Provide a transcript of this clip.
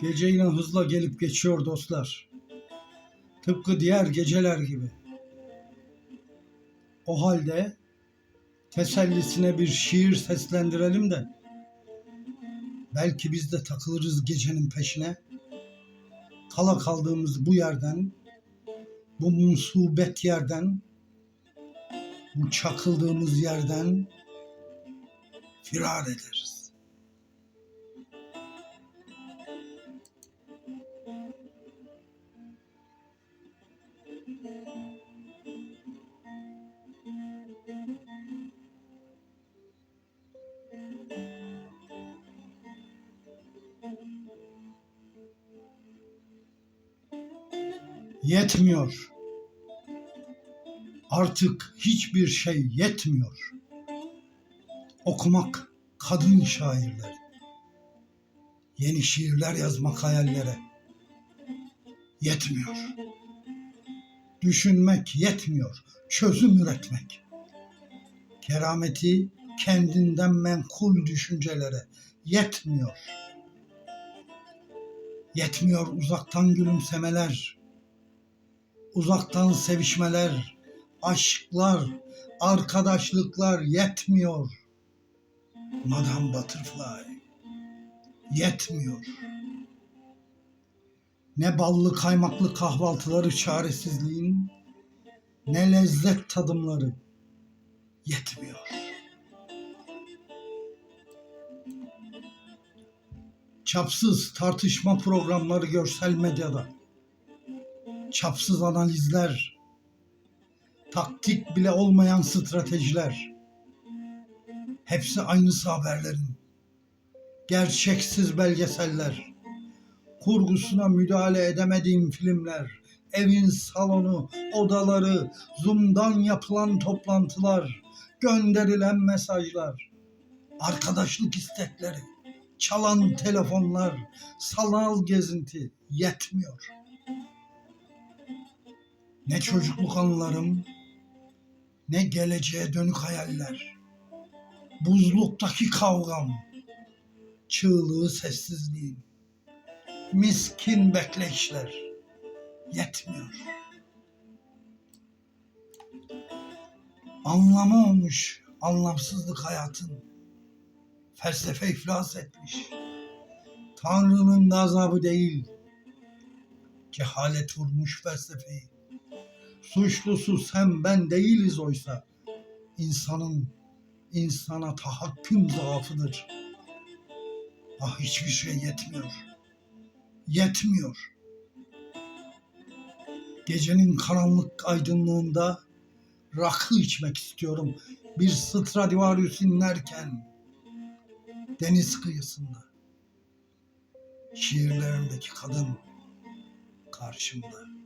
Geceyle hızla gelip geçiyor dostlar. Tıpkı diğer geceler gibi. O halde tesellisine bir şiir seslendirelim de belki biz de takılırız gecenin peşine. Kala kaldığımız bu yerden, bu musibet yerden, bu çakıldığımız yerden firar ederiz. Yetmiyor. Artık hiçbir şey yetmiyor. Okumak kadın şairler. Yeni şiirler yazmak hayallere. Yetmiyor. Düşünmek yetmiyor. Çözüm üretmek. Kerameti kendinden menkul düşüncelere yetmiyor. Yetmiyor uzaktan gülümsemeler, uzaktan sevişmeler, aşklar, arkadaşlıklar yetmiyor. Madame Butterfly yetmiyor. Ne ballı kaymaklı kahvaltıları çaresizliğin, ne lezzet tadımları yetmiyor. Çapsız tartışma programları görsel medyada, çapsız analizler, taktik bile olmayan stratejiler, hepsi aynısı haberlerin. Gerçeksiz belgeseller, kurgusuna müdahale edemediğim filmler, evin salonu, odaları, Zoom'dan yapılan toplantılar, gönderilen mesajlar, arkadaşlık istekleri, çalan telefonlar, sanal gezinti yetmiyor. Ne çocukluk anılarım, ne geleceğe dönük hayaller. Buzluktaki kavgam, çığlığı sessizliğin, miskin bekleyişler yetmiyor. Anlamı olmuş anlamsızlık hayatın. Felsefe iflas etmiş. Tanrı'nın gazabı değil, cehalet vurmuş felsefeyi. Suçlusu sen ben değiliz oysa. İnsanın insana tahakküm zaafıdır. Ah hiçbir şey yetmiyor. Yetmiyor. Gecenin karanlık aydınlığında rakı içmek istiyorum. Bir Stradivarius inlerken deniz kıyısında. Şiirlerimdeki kadın karşımda.